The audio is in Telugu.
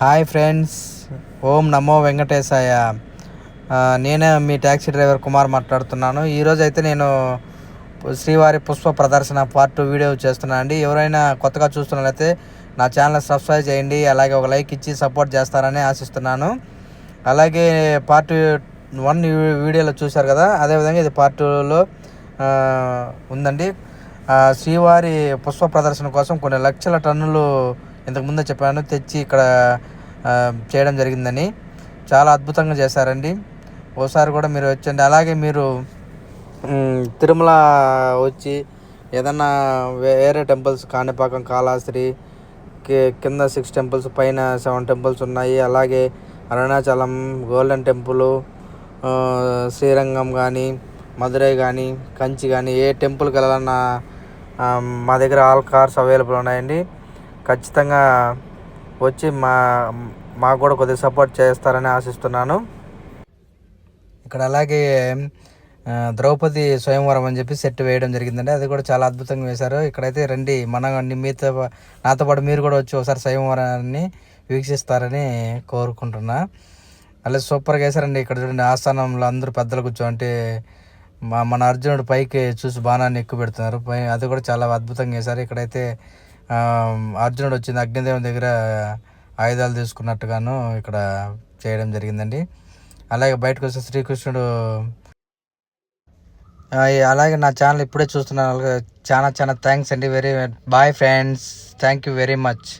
Hi friends. ఓం నమో వెంకటేశాయ. నేనే మీ ట్యాక్సీ డ్రైవర్ కుమార్ మాట్లాడుతున్నాను. ఈరోజు అయితే నేను శ్రీవారి పుష్ప ప్రదర్శన పార్ట్ టూ వీడియో చేస్తున్నాను అండి. ఎవరైనా కొత్తగా చూస్తున్నట్లయితే నా ఛానల్ సబ్స్క్రైబ్ చేయండి అలాగే ఒక లైక్ ఇచ్చి సపోర్ట్ చేస్తారని ఆశిస్తున్నాను. అలాగే పార్ట్ వన్ వీడియోలో చూశారు కదా అదేవిధంగా ఇది పార్ట్ టూలో ఉందండి. శ్రీవారి పుష్ప ప్రదర్శన కోసం కొన్ని లక్షల టన్నులు ఇంతకుముందే చెప్పాను తెచ్చి ఇక్కడ చేయడం జరిగిందని. చాలా అద్భుతంగా చేశారండి. ఓసారి కూడా మీరు వచ్చండి అలాగే మీరు తిరుమల వచ్చి ఏదన్నా వేరే టెంపుల్స్ కాణిపాకం కాళహస్త్రి కింద సిక్స్ టెంపుల్స్ పైన సెవెన్ టెంపుల్స్ ఉన్నాయి. అలాగే అరుణాచలం గోల్డెన్ టెంపుల్ శ్రీరంగం కానీ మధురై కానీ కంచి కానీ ఏ టెంపుల్కి వెళ్ళాలన్నా మా దగ్గర ఆల్ కార్స్ అవైలబుల్ ఉన్నాయండి. ఖచ్చితంగా వచ్చి మా మాకు కూడా కొద్దిగా సపోర్ట్ చేస్తారని ఆశిస్తున్నాను. ఇక్కడ అలాగే ద్రౌపది స్వయంవరం అని చెప్పి సెట్ వేయడం జరిగిందండి. అది కూడా చాలా అద్భుతంగా వేశారు. ఇక్కడైతే రండి మన మీతో నాతో పాటు మీరు కూడా వచ్చి ఒకసారి స్వయంవరాన్ని వీక్షిస్తారని కోరుకుంటున్నా. అలాగే సూపర్గా వేశారండి. ఇక్కడ చూడండి ఆస్థానంలో అందరూ పెద్దలు కూర్చో అంటే మా మన అర్జునుడు పైకి చూసి బాణాన్ని ఎక్కువ పెడుతున్నారు పై అది కూడా చాలా అద్భుతంగా వేశారు. ఇక్కడైతే అర్జునుడు వచ్చింది అగ్నిదేవుని దగ్గర ఆయుధాలు తీసుకున్నట్టుగాను ఇక్కడ చేయడం జరిగిందండి. అలాగే బయటకు వస్తే శ్రీకృష్ణుడు అలాగే నా ఛానల్ ఇప్పుడే చూస్తున్నాను అలాగే చాలా చాలా థ్యాంక్స్ అండి. Very bye friends thank you very much